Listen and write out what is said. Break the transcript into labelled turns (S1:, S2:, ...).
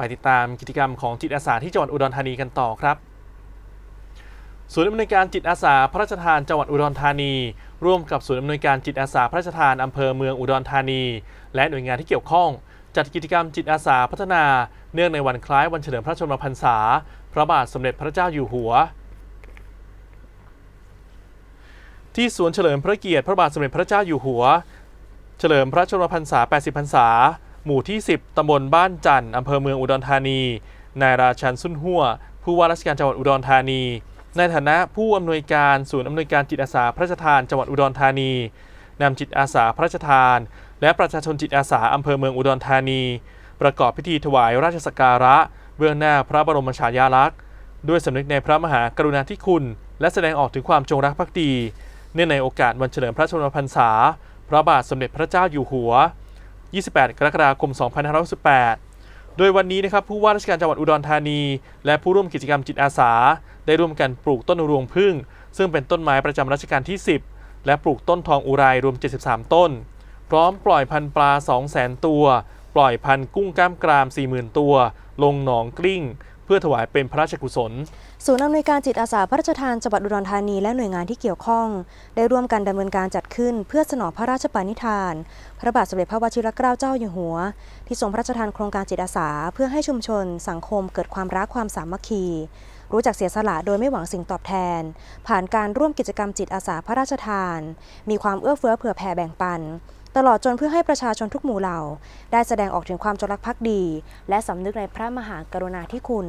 S1: ไปติดตามกิจกรรมของจิตอาสาที่จังหวัดอุดรธานีกันต่อครับศูนย์อำนวยการจิตอาสาพระราชทานจังหวัดอุดรธานี ร่วมกับศูนย์อำนวยการจิตอาสาพระราชทานอำเภอเมืองอุดรธานี และหน่วยงานที่เกี่ยวข้อง จัดกิจกรรมจิตอาสาพัฒนา เนื่องในวันคล้ายวันเฉลิมพระชนมพรรษา พระบาทสมเด็จพระเจ้าอยู่หัว ที่สวนเฉลิมพระเกียรติพระบาทสมเด็จพระเจ้าอยู่หัว เฉลิมพระชนมพรรษา 80 พรรษา หมู่ที่ 10 ตำบลบ้านจันทร์อำเภอเมืองอุดรธานี นายราชันสุนหัวผู้ว่าราชการจังหวัดอุดรธานี ในฐานะผู้อำนวยการศูนย์อำนวยการจิตอาสาพระราชทานจังหวัดอุดรธานีนำจิตอาสาพระราชทาน และประชาชนจิตอาสาอำเภอเมืองอุดรธานี ประกอบพิธีถวายราชสักการะ เบื้องหน้าพระบรมฉายาลักษณ์ ด้วยสำนึกในพระมหากรุณาธิคุณ และแสดงออกถึงความจงรักภักดี เนื่องในโอกาสวันเฉลิมพระชนมพรรษา พระบาทสมเด็จพระเจ้าอยู่หัว 28 กรกฎาคม 2568 โดยวันนี้นะครับผู้ว่าราชการจังหวัดอุดรธานี และผู้ร่วมกิจกรรมจิตอาสา ได้ร่วมกันปลูกต้นรวงพึ่ง ซึ่งเป็นต้นไม้ประจำรัชกาลที่ 10 และปลูกต้นทองอุไรรวม 73 ต้น พร้อมปล่อยพันธุ์ปลา 200,000 ตัว ปล่อยพันธุ์กุ้งกล้ามกราม 40,000 ตัว ลงหนองกลิ้ง พื่อถวายเป็นพระราชกุศล
S2: ศูนย์อำนวยการจิตอาสาพระราชทานจังหวัดอุดรธานีและหน่วยงานที่เกี่ยวข้อง ได้ร่วมกันดำเนินการจัดขึ้นเพื่อสนองพระราชปณิธาน พระบาทสมเด็จพระวชิรเกล้าเจ้าอยู่หัว ที่ทรงพระราชทานโครงการจิตอาสา เพื่อให้ชุมชน สังคมเกิดความรักความสามัคคีรู้จักเสียสละโดยไม่หวังสิ่งตอบแทน ผ่านการร่วมกิจกรรมจิตอาสาพระราชทาน มีความเอื้อเฟื้อเผื่อแผ่แบ่งปัน ตลอดจนเพื่อให้ประชาชนทุกหมู่เหล่า ได้แสดงออกถึงความจงรักภักดี และสำนึกในพระมหากรุณาธิคุณ